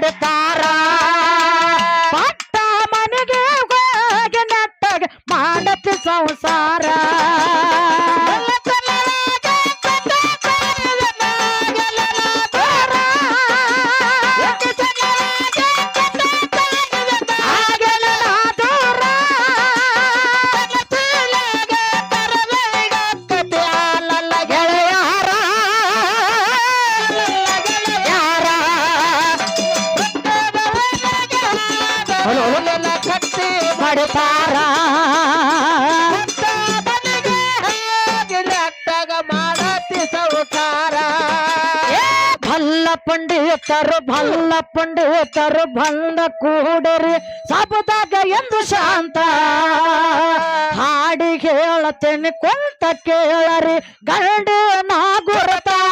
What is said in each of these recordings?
ಪಡ್ತಾರ ಪಡ್ತಾರ ಮಾಡತಿ ಸೌಕಾರ? ಏ ಭಲ್ಲ ಪಂಡಿತರು ಭಲ್ಲ ಪಂಡಿತರು ಬಂದ ಕೂಡರಿ ಸಬದಾಗ ಎಂದು ಶಾಂತ. ಹಾಡಿ ಹೇಳತೇನೆ ಕೊಂತ ಕೇಳರಿ ಗಂಡು ನಾಗುರತ. ಏ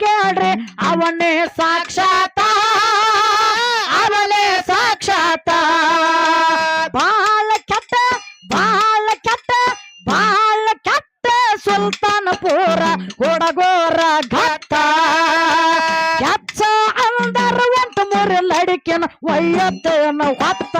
ಕೇಳ್ರಿ ಅವನೇ ಸಾಕ್ಷಾತ. ಅವನೇ ಸಾಕ್ಷಾತ. ಬಾಳ ಕೆಟ್ಟ ಬಾಳ ಕೆಟ್ಟ ಬಾಳ ಕೆಟ್ಟ ಸುಲ್ತಾನಪುರ ಕೊಡಗೋರ ಘಟ್ಟ. ಕೆಚ್ಚ ಅಂದರ ಒಂಟು ಮೂರು ಲಡಿಕೆನ ಒಯ್ಯತ್ತೇನು ಹೊತ್ತ.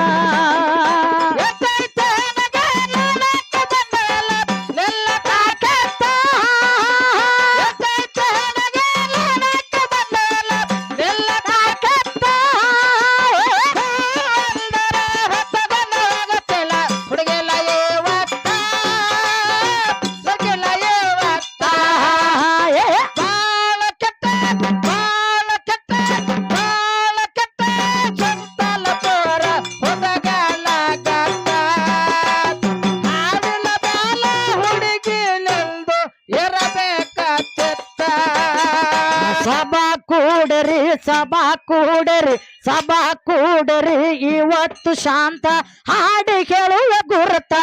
ಸಭಾ ಕೂಡರಿ ಸಭಾ ಕೂಡರಿ, ಇವತ್ತು ಶಾಂತ ಹಾಡಿ ಕೇಳುವ ಗುರುತ.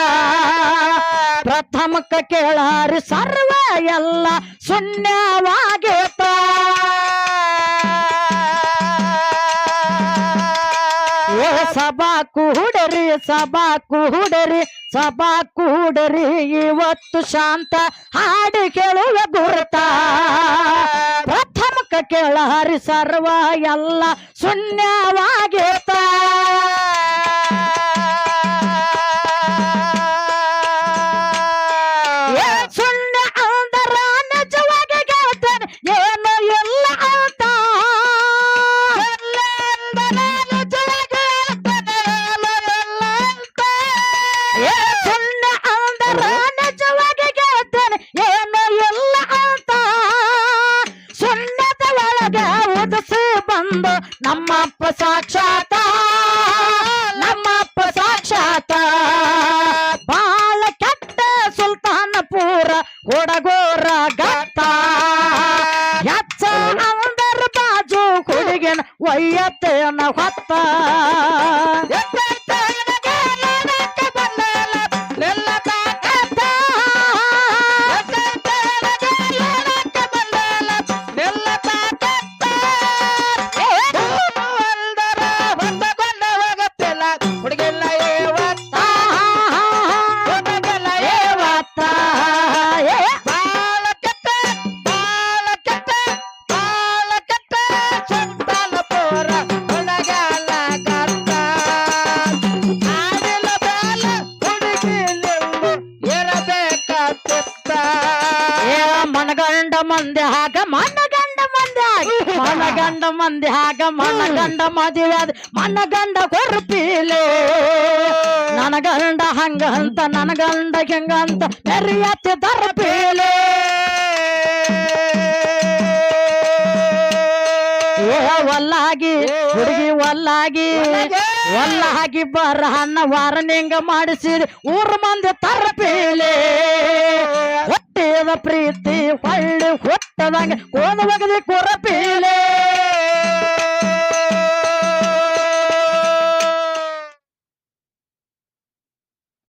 ಪ್ರಥಮಕ ಕೇಳಾರಿ ಸರ್ವ ಎಲ್ಲ ಶೂನ್ಯವಾಗೇತ ಸಭಾ ಕೂಡರಿ ಸಭಾ ಕೂಡರಿ ಸಭಾ ಕೂಡರಿ, ಇವತ್ತು ಶಾಂತ ಹಾಡಿ ಕೇಳುವ ಗುರುತ. ಪ್ರಥಮಕ ಕೇಳಾರಿ ಸರ್ವ ಎಲ್ಲ ಶೂನ್ಯವಾಗೇತ ನಮ್ಮಪ್ಪ ಸಾಕ್ಷಾತ ನಮ್ಮಪ್ಪ ಸಾಕ್ಷಾತ ಬಾಳ ಕೆಟ್ಟ ಸುಲ್ತಾನಪುರ ಹೊಡಗೋರ ಗತ್ತ ಎಚ್ಚ ಅಂದರ ಬಾಜು ಹುಡುಗಿನ ಒಯ್ಯತ್ತೇನ ಹೊತ್ತ. ಮಂದಿ ಹಾಗ ಮನಗಂಡ ಮಂದಿ ಮನಗಂಡ ಮಂದಿ ಹಾಗ ಮನಗಂಡ ಮದುವೆ ಮನ ಮನಗಂಡ ಕೊರ್ಪೀಲೆ. ನನಗಂಡ ಗಂಡ ಹಂಗ ಅಂತ ನನ್ನ ಗಂಡ ಹೆಂಗ ಅಂತ ಬೆರಿಯತ್ತೆ ದರ್ಪೀಲೆ. ಏ ಒಲ್ಲಾಗಿ ಹುಡುಗಿ ಒಲ್ಲಾಗಿ ಒಲ್ಲಾಗಿ. ಬರ ಹಣ್ಣ ವಾರನಿಂಗ ಮಾಡಿಸಿರಿ ಊರ ಮಂದಿ ತರಪೀಲೆ. ಪ್ರೀತಿ ಹೊಳ್ಳಿ ಹುಟ್ಟದಂಗ ಕೋನ ಒಗದಿ ಕೊರಪೀಲೆ.